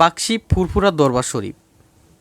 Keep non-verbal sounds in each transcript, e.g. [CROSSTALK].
পাকশি ফুরফুরা দরবার শরীফ,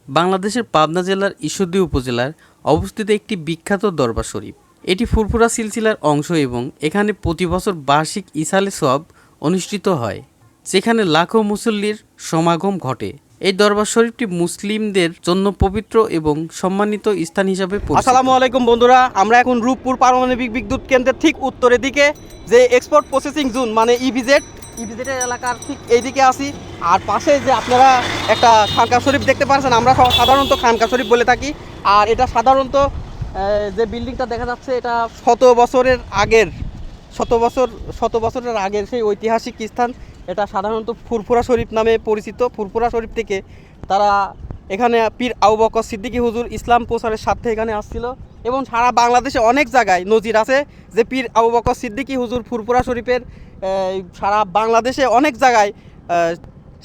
বাংলাদেশের পাবনা জেলার ঈশ্বরদী উপজেলার অবস্থিত একটি বিখ্যাত দরবার শরীফ এটি ফুরফুরা সিলসিলার অংশ এবং এখানে প্রতি বছর বার্ষিক ইসালে সব অনুষ্ঠিত হয়, যেখানে লাখো মুসল্লির সমাগম ঘটে এই দরবার শরীফটি মুসলিমদের জন্য পবিত্র এবং সম্মানিত স্থান হিসাবে। আসসালামু আলাইকুম বন্ধুরা, আমরা এখন রূপপুর পারমাণবিক বিদ্যুৎ কেন্দ্রের ঠিক উত্তরের দিকে যে এক্সপোর্ট প্রসেসিং জোন মানে E ইভিজেড ইভিজেডের এলাকার ঠিক এইদিকে আসি আর পাশে যে আপনারা একটা খানকা শরীফ দেখতে পাচ্ছেন আমরা সাধারণত খানকা শরীফ বলে থাকি। আর এটা সাধারণত যে বিল্ডিংটা দেখা যাচ্ছে, এটা শত বছরের আগের, শত বছর, শত বছরের আগের সেই ঐতিহাসিক স্থান। এটা সাধারণত ফুরফুরা শরীফ নামে পরিচিত। ফুরফুরা শরীফ থেকে তারা এখানে পীর আবু বকর সিদ্দিকী হুজুর ইসলাম প্রচারের স্বার্থে এখানে আসছিল। এবং সারা বাংলাদেশে অনেক জায়গায় নজির আছে যে পীর আবু বকর সিদ্দিকী হুজুর ফুরফুরা শরীফের সারা বাংলাদেশে অনেক জায়গায়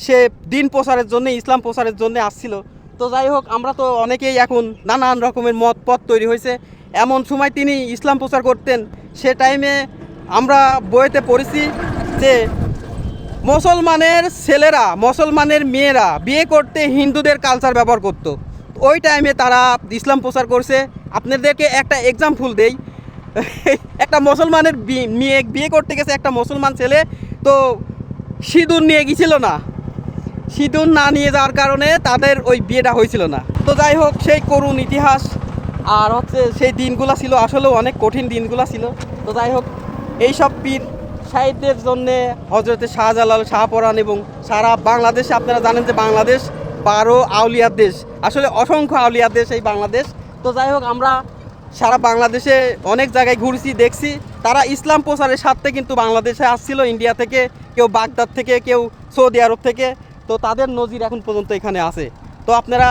সে দিন প্রচারের জন্য, ইসলাম প্রচারের জন্য আসছিল। তো যাই হোক, আমরা তো অনেকেই এখন নানান রকমের মত পথ তৈরি হয়েছে। এমন সময় তিনি ইসলাম প্রচার করতেন, সে টাইমে আমরা বইতে পড়েছি যে মুসলমানের ছেলেরা, মুসলমানের মেয়েরা বিয়ে করতে হিন্দুদের কালচার ব্যবহার করত। ওই টাইমে তারা ইসলাম প্রচার করছে। আপনাদেরকে একটা এক্সাম্পল দেই। [LAUGHS] একটা মুসলমানের মেয়ে বিয়ে করতে গেছে একটা মুসলমান ছেলে। তো সিঁদুর নিয়ে গিয়েছিল না। সিঁদুর না নিয়ে যাওয়ার কারণে তাদের ওই বিয়েটা হয়েছিল না। তো যাই হোক, সেই করুণ ইতিহাস আর হচ্ছে সেই দিনগুলো ছিল। আসলেও অনেক কঠিন দিনগুলো ছিল। তো যাই হোক, এইসব পীর সাহিত্যের জন্যে হজরতে শাহজালাল শাহপরাণ এবং সারা বাংলাদেশে আপনারা জানেন যে বাংলাদেশ বারো আউলিয়ার দেশ। আসলে অসংখ্য আউলিয়ার দেশ এই বাংলাদেশ। তো যাই হোক, আমরা সারা বাংলাদেশে অনেক জায়গায় ঘুরছি, দেখছি। তারা ইসলাম প্রচারের স্বার্থে কিন্তু বাংলাদেশে আসছিল, ইন্ডিয়া থেকে, কেউ বাগদাদ থেকে, কেউ সৌদি আরব থেকে। তো তাদের নজির এখন পর্যন্ত এখানে আছে। তো আপনারা